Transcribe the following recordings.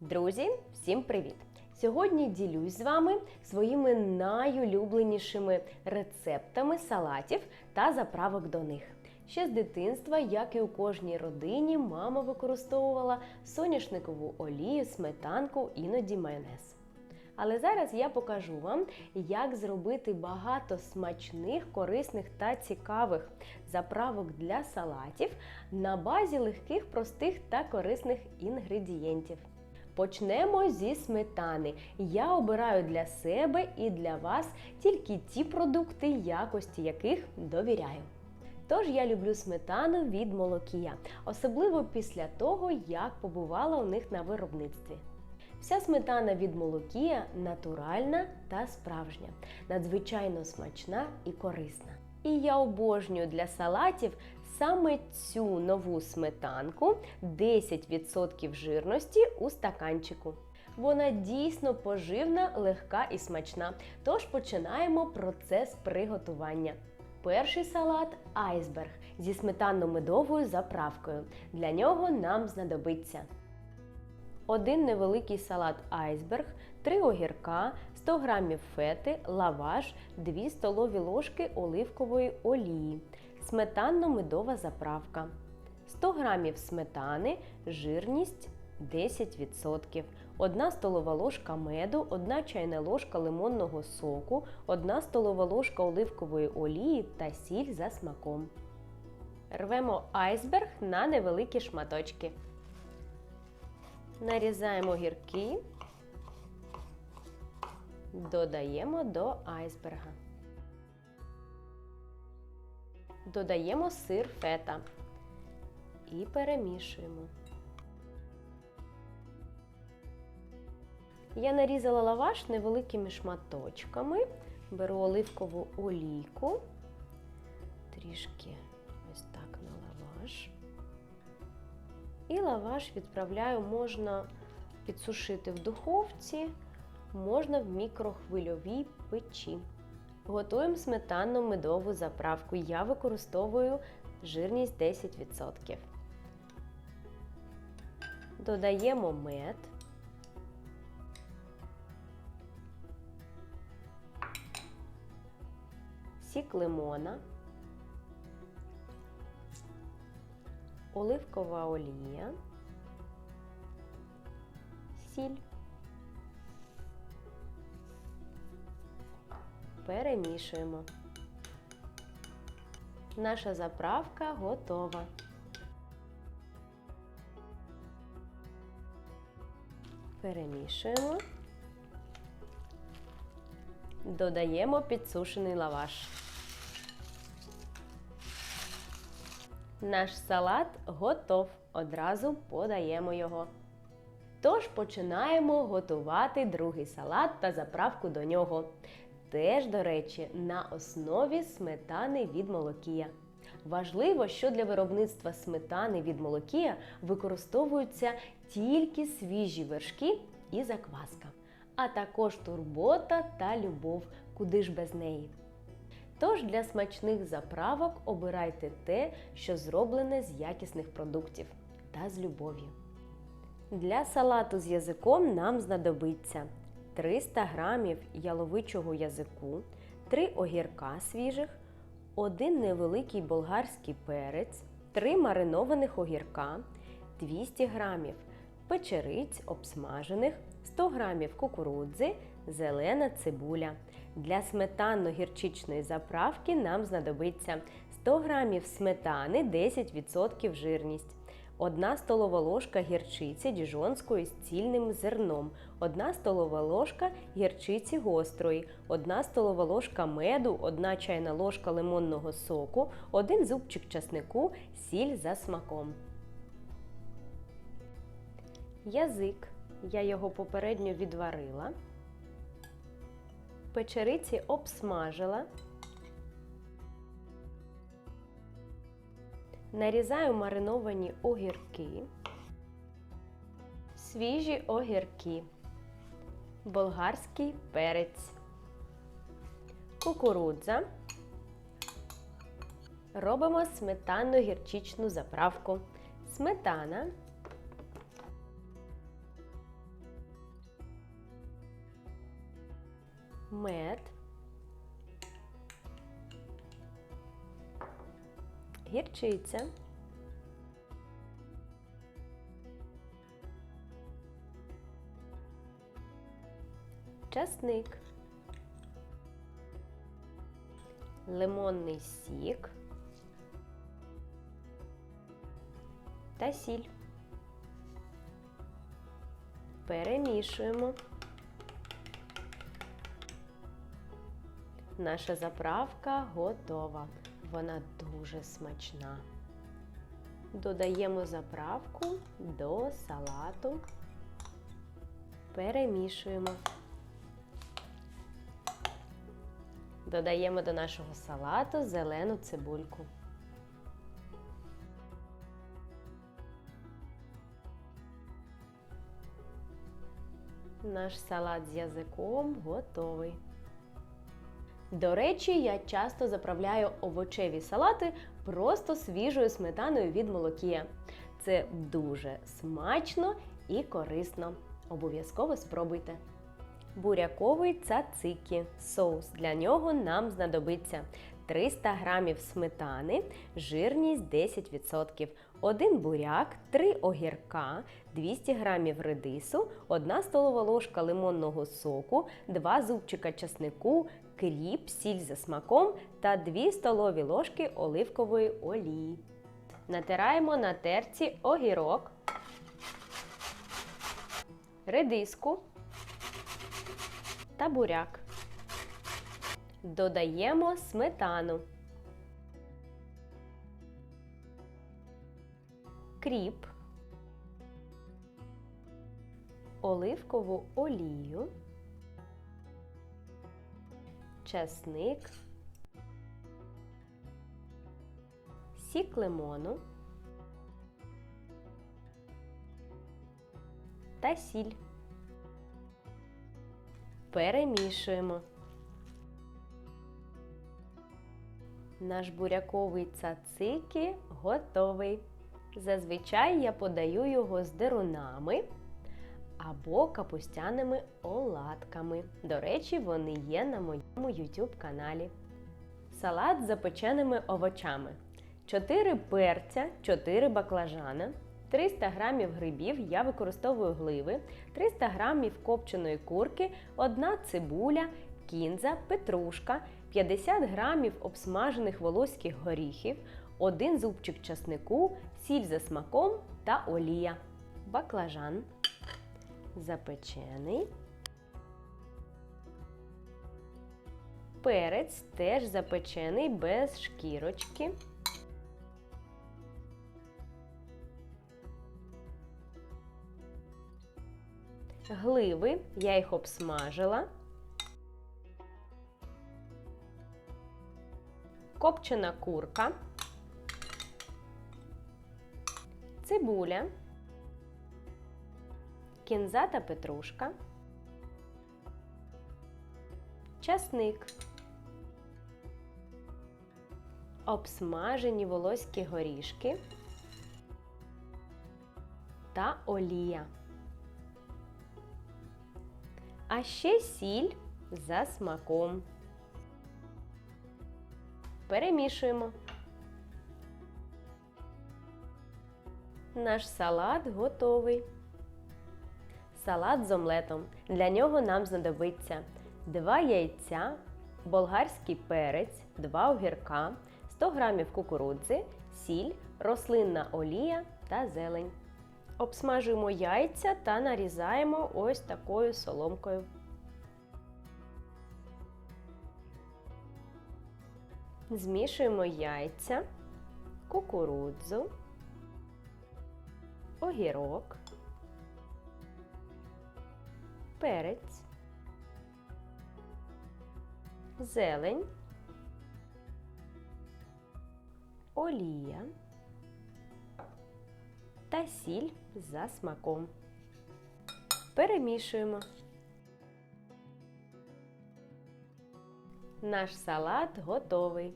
Друзі, всім привіт! Сьогодні ділюсь з вами своїми найулюбленішими рецептами салатів та заправок до них. Ще з дитинства, як і у кожній родині, мама використовувала соняшникову олію, сметанку, іноді майонез. Але зараз я покажу вам, як зробити багато смачних, корисних та цікавих заправок для салатів на базі легких, простих та корисних інгредієнтів. Почнемо зі сметани. Я обираю для себе і для вас тільки ті продукти, якості яких довіряю. Тож я люблю сметану від молокія, особливо після того, як побувала у них на виробництві. Вся сметана від молокія натуральна та справжня, надзвичайно смачна і корисна. І я обожнюю для салатів саме цю нову сметанку 10% жирності у стаканчику. Вона дійсно поживна, легка і смачна. Тож починаємо процес приготування. Перший салат айсберг зі сметанно-медовою заправкою. Для нього нам знадобиться один невеликий салат айсберг, 3 огірка, 100 г фети, лаваш, 2 столові ложки оливкової олії, сметанно-медова заправка, 100 г сметани, жирність 10%, 1 столова ложка меду, 1 чайна ложка лимонного соку, 1 столова ложка оливкової олії та сіль за смаком. Рвемо айсберг на невеликі шматочки. Нарізаємо гірки, додаємо до айсберга. Додаємо сир фета і перемішуємо. Я нарізала лаваш невеликими шматочками, беру оливкову олійку, трішки ось так на лаваш. І лаваш відправляю, можна підсушити в духовці, можна в мікрохвильовій печі. Готуємо сметанну медову заправку. Я використовую жирність 10%. Додаємо мед. Сік лимона. оливкова олія, сіль. Перемішуємо. Наша заправка готова. Перемішуємо. Додаємо підсушений лаваш. Наш салат готов. Одразу подаємо його. Тож починаємо готувати другий салат та заправку до нього. Теж, до речі, на основі сметани від молокія. Важливо, що для виробництва сметани від молокія використовуються тільки свіжі вершки і закваска, а також турбота та любов, куди ж без неї. Тож для смачних заправок обирайте те, що зроблене з якісних продуктів та з любов'ю. Для салату з язиком нам знадобиться 300 г яловичого язику, 3 огірка свіжих, 1 невеликий болгарський перець, 3 маринованих огірка, 200 г печериць обсмажених, 100 г кукурудзи, зелена цибуля. Для сметанно-гірчичної заправки нам знадобиться 100 г сметани 10% жирність, 1 столова ложка гірчиці діжонської з цільним зерном, 1 столова ложка гірчиці гострої, 1 столова ложка меду, 1 чайна ложка лимонного соку, 1 зубчик часнику, сіль за смаком. Язик. Я його попередньо відварила печериці обсмажила. нарізаю мариновані огірки, свіжі огірки, болгарський перець, кукурудза. Робимо сметанно-гірчичну заправку. Сметана. Мед. Гірчиця, часник, лимонний сік та сіль. Перемішуємо. Наша заправка готова. Вона дуже смачна. Додаємо заправку до салату. Перемішуємо. Додаємо до нашого салату зелену цибульку. Наш салат з язиком готовий. До речі, я часто заправляю овочеві салати просто свіжою сметаною від молокія. Це дуже смачно і корисно. Обов'язково спробуйте. Буряковий цацикі. Соус для нього нам знадобиться 300 г сметани, жирність 10%, 1 буряк, 3 огірка, 200 г редису, 1 столова ложка лимонного соку, 2 зубчика часнику, кріп, сіль за смаком та 2 столові ложки оливкової олії. Натираємо на терці огірок, редиску та буряк. Додаємо сметану, кріп, оливкову олію, часник, сік лимону та сіль. Перемішуємо. Наш буряковий цацики готовий. Зазвичай я подаю його з дерунами або капустяними оладками. До речі, вони є на моєму YouTube каналі. Салат з запеченими овочами. 4 перця, 4 баклажана, 300 г грибів я використовую гливи, 300 г копченої курки, 1 цибуля, кінза, петрушка, 50 г обсмажених волоських горіхів, 1 зубчик часнику, сіль за смаком та олія. Баклажан запечений. Перець теж запечений без шкірочки. Гливи я їх обсмажила. Копчена курка, цибуля, кінза та петрушка, часник, обсмажені волоські горішки та олія. А ще сіль за смаком. Перемішуємо. Наш салат готовий. Салат з омлетом. Для нього нам знадобиться 2 яйця, болгарський перець, 2 огірка, 100 г кукурудзи, сіль, рослинна олія та зелень. Обсмажуємо яйця та нарізаємо ось такою соломкою. Змішуємо яйця, кукурудзу, огірок, перець, зелень, олія та сіль за смаком. Перемішуємо. Наш салат готовий.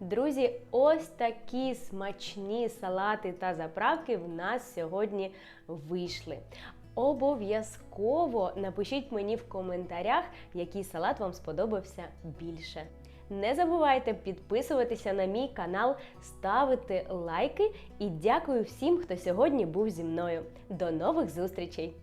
Друзі, ось такі смачні салати та заправки в нас сьогодні вийшли. Обов'язково напишіть мені в коментарях, який салат вам сподобався більше. Не забувайте підписуватися на мій канал, ставити лайки і дякую всім, хто сьогодні був зі мною. До нових зустрічей!